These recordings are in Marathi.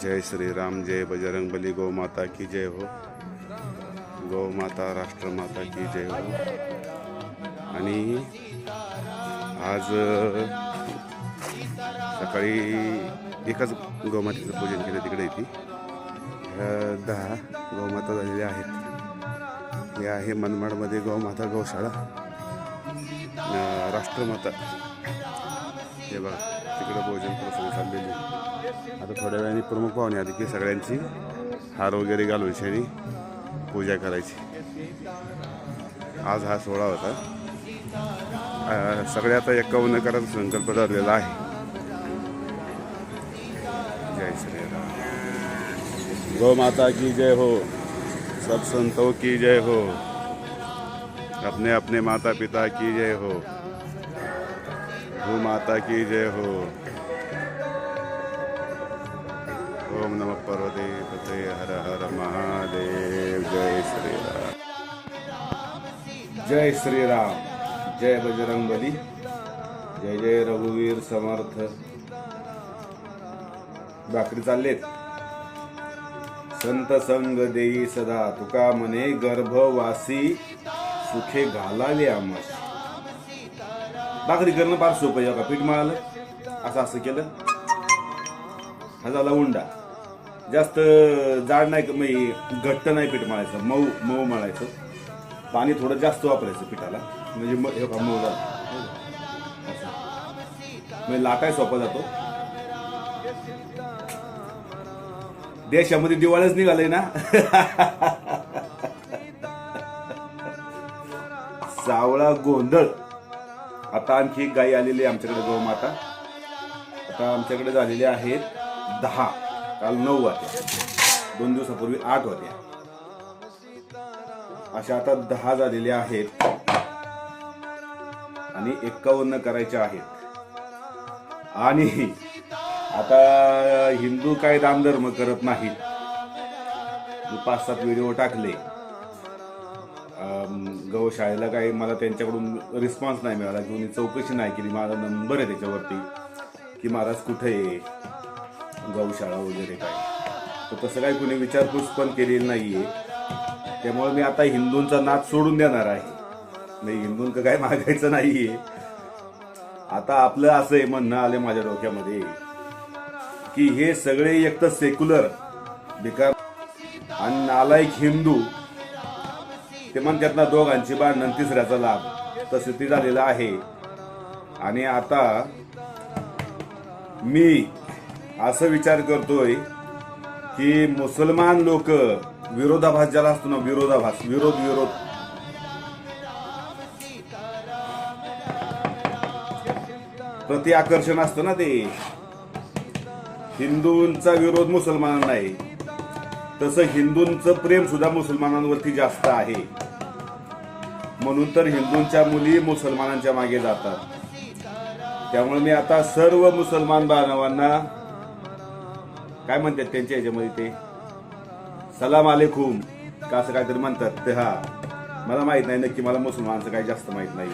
जय श्री राम जय बजरंग बली गौ माता की जय हो। गौ माता राष्ट्रमाता की जय हो। आणि आज सकाळी एकाच गौमातेचं पूजन केलं तिकडे ती ह्या दहा गौमाता झालेल्या आहेत. हे आहे मनमाडमध्ये गौमाता गौशाळा. राष्ट्रमाता हे बघा. तिकडं भोजन प्रसंग चाललेली. आता थोड्या वेळाने प्रमुख पाहुणे आले की सगळ्यांची हार वगैरे घालून शेणी पूजा करायची. आज हा सोहळा होता. सगळे आता एकावन्न करायचा संकल्प धरलेला आहे. जय श्रीराम. गौ माता की जय हो. सब संतों की जय हो. अपने अपने माता पिता की जय हो. भू माता की जय हो। ओम नमः पर्वते पते हर हर महादेव जय श्रीराम। जय श्रीराम। जय बजरंग बली जय जय रघुवीर समर्थ। भाकरी चाललेत? संत संग देई सदा तुका म्हणे गर्भवासी सुखे घालाले आम्हास. भाकरी करणं फार सोपं आहे. का पीठ मळालं. असं असं केलं. हा झाला उंडा. जास्त जाड नाही म्हणजे घट्ट नाही पीठ मळायचं. मऊ मऊ मळायचं. पाणी थोडं जास्त वापरायचं पिठाला. म्हणजे म- हे बघा, मऊ झालं. असं. म्हणजे लाटाय सोपा जातो. देशामध्ये दिवाळीच निघालंय ना? सावळा गोंधळ. आता आणखी एक गाई आलेली आहे आमच्याकडे गौमाता आता आमच्याकडे झालेले आहेत दहा. काल नऊ होत्या दोन दिवसापूर्वी आठ होत्या अशा आता दहा झालेल्या आहेत. आणि एक्कावन्न करायच्या आहेत. आणि आता हिंदू काय दानधर्म करत नाहीत. मी पाच सात व्हिडिओ टाकले. गौशाळेला काही मला त्यांच्याकडून रिस्पॉन्स नाही मिळाला किंवा मी चौकशी नाही केली. माझा नंबर आहे त्याच्यावरती की महाराज कुठे आहे? गौशाळा वगैरे काय. तर तसं काही कुणी विचारपूस पण केलेली नाहीये. त्यामुळे मी आता हिंदूंचा नाद सोडून देणार आहे. नाही हिंदूंक काय मागायचं नाहीये. आता आपलं असं आहे म्हणणं आले माझ्या डोक्यामध्ये की हे सगळे एक तर सेक्युलर बेकार आणि नालायक हिंदू ते म्हणतात ना दोघांची भांडण तिसऱ्याचा लाभ. तसे ती झालेला आहे. आणि आता मी असं विचार करतोय की मुसलमान लोक विरोधाभास ज्याला असतो ना विरोधाभास विरोध विरोध. प्रति आकर्षण असतं ना ते. हिंदूंचा विरोध मुसलमानांना नाही तसं हिंदूंचं प्रेम सुद्धा मुसलमानांवरती जास्त आहे. म्हणून तर हिंदूंच्या मुली मुसलमानांच्या मागे जातात. त्यामुळे मी आता सर्व मुसलमान बांधवांना काय म्हणतात त्यांच्या याच्यामध्ये ते? सलाम आलेखुम का असं काहीतरी म्हणतात ते हा. मला माहीत नाही नक्की मला मुसलमानांचं काही जास्त माहीत नाही.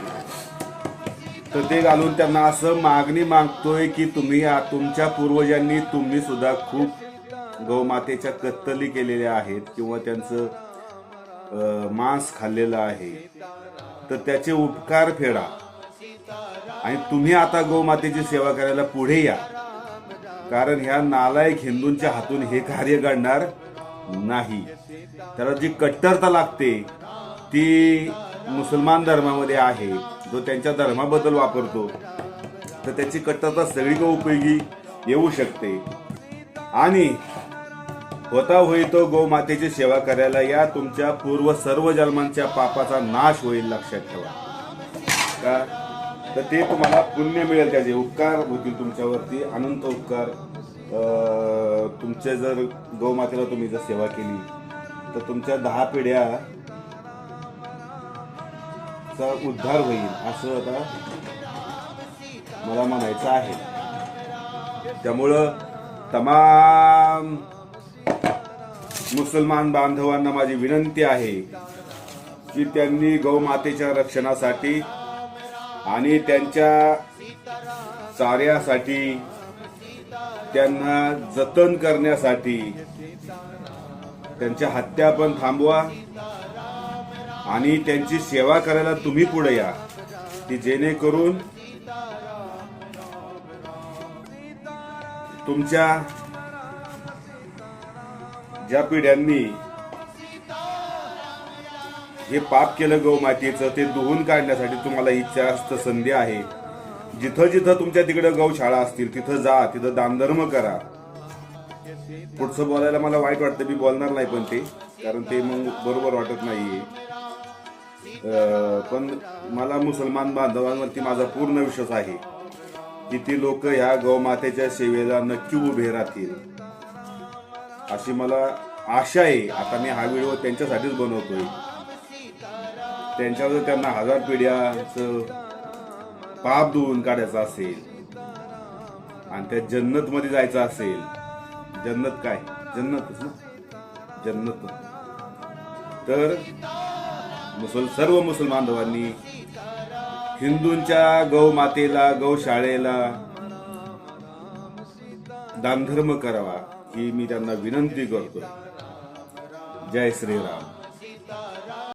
तर ते घालून त्यांना असं मागणी मागतोय की तुम्ही तुमच्या पूर्वजांनी तुम्ही सुद्धा खूप गौमातेच्या कत्तली केलेल्या आहेत किंवा त्यांचं मांस खाल्लेलं आहे तर त्याचे उपकार फेडा. आणि तुम्ही आता गौमातेची सेवा करायला पुढे या. कारण ह्या नालायक हिंदूंच्या हातून हे कार्य घडणार नाही. त्याला जी कट्टरता लागते ती मुसलमान धर्मामध्ये आहे जो त्यांच्या धर्माबद्दल वापरतो तर त्याची कट्टरता सगळीकडे उपयोगी येऊ शकते. आणि होता होई तो गोमातेची सेवा करायला या. तुमच्या पूर्व सर्व जन्मांच्या पापाचा नाश होईल लक्षात ठेवा. का? तर ते तुम्हाला पुण्य मिळेल त्याचे. उपकार होतील तुमच्यावरती. अनंत उपकार. तुमचे जर गोमातेला तुम्ही जर सेवा केली तर तुमच्या दहा पिढ्या चा उद्धार होईल. असं आता मला म्हणायचं आहे. त्यामुळं तमाम मुसलमान बांधवांना माझी विनंती आहे की त्यांनी गौमातेच्या रक्षणासाठी आणि त्यांच्या चाऱ्यासाठी त्यांना जतन करण्यासाठी त्यांच्या हत्या पण थांबवा आणि त्यांची सेवा करायला तुम्ही पुढे या की जेणेकरून तुमच्या ज्या पिढ्यांनी हे पाप केलं गौमातेचं ते धुवून काढण्यासाठी तुम्हाला इच्छा संधी आहे. जिथं जिथं तुमच्या तिकडे गौशाळा असतील तिथं जा तिथं दानधर्म करा. पुढचं बोलायला मला वाईट वाटतं मी बोलणार नाही पण ते कारण ते मग बरोबर वाटत नाहीये. पण मला मुसलमान बांधवांवरती माझा पूर्ण विश्वास आहे की ती लोक ह्या गौमातेच्या सेवेला नक्की उभे राहतील. अशी मला आशा आहे. आता मी हा व्हिडिओ त्यांच्यासाठीच बनवतोय. त्यांच्या जर त्यांना हजार पिढ्याचं पाप धुवून काढायचं असेल आणि त्या जन्नत मध्ये जायचं असेल जन्नत काय? जन्नतच ना? जन्नत. तर मुसल सर्व मुसलमान बांधवांनी हिंदूंच्या गौ मातेला गौशाळेला दानधर्म करावा. ही मी त्यांना विनंती करतो जय श्रीराम.